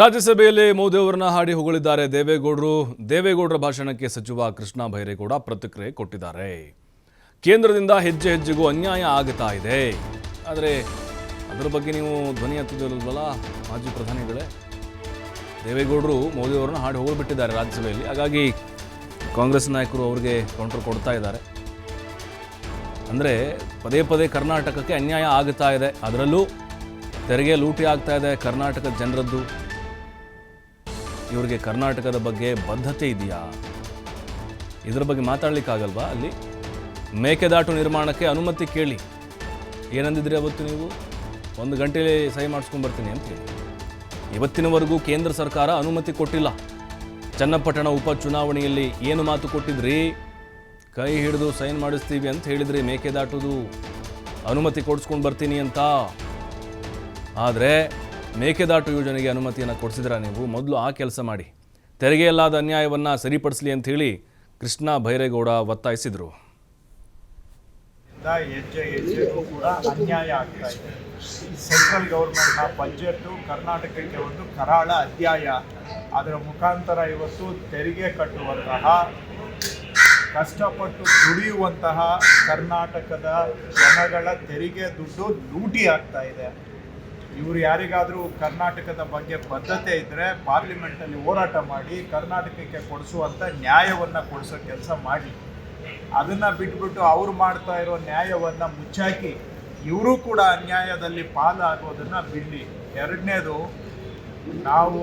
ರಾಜ್ಯಸಭೆಯಲ್ಲಿ ಮೋದಿ ಅವರನ್ನ ಹಾಡಿ ಹೊಗಳಿದ್ದಾರೆ ದೇವೇಗೌಡರು. ದೇವೇಗೌಡರ ಭಾಷಣಕ್ಕೆ ಸಚಿವ ಕೃಷ್ಣ ಬೈರೇಗೌಡ ಪ್ರತಿಕ್ರಿಯೆ ಕೊಟ್ಟಿದ್ದಾರೆ. ಕೇಂದ್ರದಿಂದ ಹೆಜ್ಜೆ ಹೆಜ್ಜೆಗೂ ಅನ್ಯಾಯ ಆಗುತ್ತಾ ಇದೆ. ಆದರೆ ಅದರ ಬಗ್ಗೆ ನೀವು ಧ್ವನಿ ಎತ್ತುದಿಲ್ವಲ್ಲ ಮಾಜಿ ಪ್ರಧಾನಿಗಳೇ? ದೇವೇಗೌಡರು ಮೋದಿ ಅವರನ್ನ ಹಾಡಿ ಹೋಗಿಬಿಟ್ಟಿದ್ದಾರೆ ರಾಜ್ಯಸಭೆಯಲ್ಲಿ. ಹಾಗಾಗಿ ಕಾಂಗ್ರೆಸ್ ನಾಯಕರು ಅವರಿಗೆ ಕೌಂಟರ್ ಕೊಡ್ತಾ ಇದ್ದಾರೆ. ಅಂದರೆ ಪದೇ ಪದೇ ಕರ್ನಾಟಕಕ್ಕೆ ಅನ್ಯಾಯ ಆಗುತ್ತಾ ಇದೆ. ಅದರಲ್ಲೂ ತೆರಿಗೆ ಲೂಟಿ ಆಗ್ತಾ ಇದೆ ಕರ್ನಾಟಕದ ಜನರದ್ದು. ಇವರಿಗೆ ಕರ್ನಾಟಕದ ಬಗ್ಗೆ ಬದ್ಧತೆ ಇದೆಯಾ? ಇದರ ಬಗ್ಗೆ ಮಾತಾಡ್ಲಿಕ್ಕಾಗಲ್ವಾ ಅಲ್ಲಿ? ಮೇಕೆದಾಟು ನಿರ್ಮಾಣಕ್ಕೆ ಅನುಮತಿ ಕೇಳಿ. ಏನಂದಿದ್ರಿ ಅವತ್ತು ನೀವು? ಒಂದು ಗಂಟೆಯಲ್ಲಿ ಸಹಿ ಮಾಡಿಸ್ಕೊಂಡು ಬರ್ತೀನಿ ಅಂತ ಹೇಳಿ. ಇವತ್ತಿನವರೆಗೂ ಕೇಂದ್ರ ಸರ್ಕಾರ ಅನುಮತಿ ಕೊಟ್ಟಿಲ್ಲ. ಚನ್ನಪಟ್ಟಣ ಉಪಚುನಾವಣೆಯಲ್ಲಿ ಏನು ಮಾತು ಕೊಟ್ಟಿದ್ರಿ? ಕೈ ಹಿಡಿದು ಸೈನ್ ಮಾಡಿಸ್ತೀವಿ ಅಂತ ಹೇಳಿದ್ರಿ ಮೇಕೆದಾಟುದು. ಅನುಮತಿ ಕೊಡಿಸ್ಕೊಂಡು ಬರ್ತೀನಿ ಅಂತ. ಆದರೆ ಮೇಕೆದಾಟು ಯೋಜನೆಗೆ ಅನುಮತಿಯನ್ನು ಕೊಡಿಸಿದ್ರ ನೀವು, ಮೊದಲು ಆ ಕೆಲಸ ಮಾಡಿ. ತೆರಿಗೆಯಲ್ಲಾದ ಅನ್ಯಾಯವನ್ನು ಸರಿಪಡಿಸಲಿ ಅಂತ ಹೇಳಿ ಕೃಷ್ಣ ಭೈರೇಗೌಡ ಒತ್ತಾಯಿಸಿದರು. ಹೆಜ್ಜೆ, ಹೆಜ್ಜೆಗೂ ಕೂಡ ಅನ್ಯಾಯ ಆಗ್ತಾ ಇದೆ. ಸೆಂಟ್ರಲ್ ಗೌರ್ಮೆಂಟ್ನ ಬಜೆಟು ಕರ್ನಾಟಕಕ್ಕೆ ಒಂದು ಕರಾಳ ಅಧ್ಯಾಯ. ಅದರ ಮುಖಾಂತರ ಇವತ್ತು ತೆರಿಗೆ ಕಟ್ಟುವಂತಹ, ಕಷ್ಟಪಟ್ಟು ದುಡಿಯುವಂತಹ ಕರ್ನಾಟಕದ ಜನಗಳ ತೆರಿಗೆ ದುಡ್ಡು ಲೂಟಿ ಆಗ್ತಾ ಇದೆ. ಇವರು ಯಾರಿಗಾದರೂ ಕರ್ನಾಟಕದ ಬಗ್ಗೆ ಬದ್ಧತೆ ಇದ್ದರೆ ಪಾರ್ಲಿಮೆಂಟಲ್ಲಿ ಹೋರಾಟ ಮಾಡಿ ಕರ್ನಾಟಕಕ್ಕೆ ಕೊಡಿಸುವಂಥ ನ್ಯಾಯವನ್ನು ಕೊಡಿಸೋ ಕೆಲಸ ಮಾಡಿ. ಅದನ್ನು ಬಿಟ್ಬಿಟ್ಟು ಅವರು ಮಾಡ್ತಾ ಇರೋ ನ್ಯಾಯವನ್ನು ಮುಚ್ಚಾಕಿ ಇವರು ಕೂಡ ಅನ್ಯಾಯದಲ್ಲಿ ಪಾಲಾಗೋದನ್ನು ಬಿಡಲಿ. ಎರಡನೇದು, ನಾವು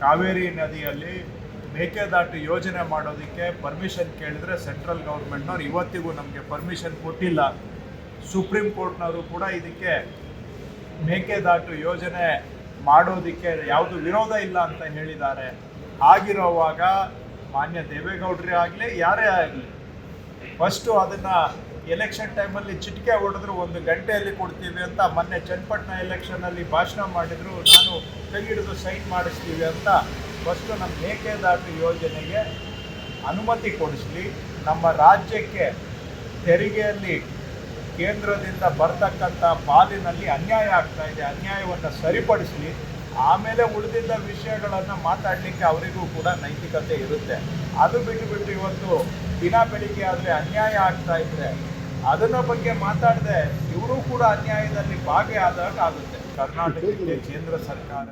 ಕಾವೇರಿ ನದಿಯಲ್ಲಿ ಮೇಕೆದಾಟು ಯೋಜನೆ ಮಾಡೋದಕ್ಕೆ ಪರ್ಮಿಷನ್ ಕೇಳಿದ್ರೆ ಸೆಂಟ್ರಲ್ ಗೌರ್ಮೆಂಟ್ನವ್ರು ಇವತ್ತಿಗೂ ನಮಗೆ ಪರ್ಮಿಷನ್ ಕೊಟ್ಟಿಲ್ಲ. ಸುಪ್ರೀಂ ಕೋರ್ಟ್ನವರು ಕೂಡ ಇದಕ್ಕೆ ಮೇಕೆದಾಟು ಯೋಜನೆ ಮಾಡೋದಕ್ಕೆ ಯಾವುದು ವಿರೋಧ ಇಲ್ಲ ಅಂತ ಹೇಳಿದ್ದಾರೆ. ಆಗಿರೋವಾಗ ಮಾನ್ಯ ದೇವೇಗೌಡರೇ ಆಗಲಿ, ಯಾರೇ ಆಗಲಿ ಫಸ್ಟು ಅದನ್ನು ಎಲೆಕ್ಷನ್ ಟೈಮಲ್ಲಿ ಚಿಟಿಕೆ ಹೊಡೆದ್ರು ಒಂದು ಗಂಟೆಯಲ್ಲಿ ಕೊಡ್ತೀವಿ ಅಂತ ಮೊನ್ನೆ ಚನ್ನಪಟ್ಟಣ ಎಲೆಕ್ಷನಲ್ಲಿ ಭಾಷಣ ಮಾಡಿದ್ರು. ನಾನು ಕೈ ಹಿಡಿದು ಸೈನ್ ಮಾಡಿಸ್ತೀವಿ ಅಂತ ಫಸ್ಟು ನಮ್ಮ ಮೇಕೆದಾಟು ಯೋಜನೆಗೆ ಅನುಮತಿ ಕೊಡಿಸ್ಲಿ. ನಮ್ಮ ರಾಜ್ಯಕ್ಕೆ ತೆರಿಗೆಯಲ್ಲಿ ಕೇಂದ್ರದಿಂದ ಬರ್ತಕ್ಕಂಥ ಪಾಲಿನಲ್ಲಿ ಅನ್ಯಾಯ ಆಗ್ತಾ ಇದೆ, ಅನ್ಯಾಯವನ್ನು ಸರಿಪಡಿಸಲಿ. ಆಮೇಲೆ ಉಳಿದಿದ್ದ ವಿಷಯಗಳನ್ನು ಮಾತಾಡಲಿಕ್ಕೆ ಅವರಿಗೂ ಕೂಡ ನೈತಿಕತೆ ಇರುತ್ತೆ. ಅದು ಬಿಟ್ಟು ಬಿಟ್ಟು ಇವತ್ತು ದಿನ ಬೆಳಿಗ್ಗೆ ಆದರೆ ಅನ್ಯಾಯ ಆಗ್ತಾ ಇದ್ರೆ ಅದನ್ನ ಬಗ್ಗೆ ಮಾತಾಡದೆ ಇವರು ಕೂಡ ಅನ್ಯಾಯದಲ್ಲಿ ಭಾಗಿಯಾದಾಗ ಆಗುತ್ತೆ. ಕರ್ನಾಟಕಕ್ಕೆ ಕೇಂದ್ರ ಸರ್ಕಾರ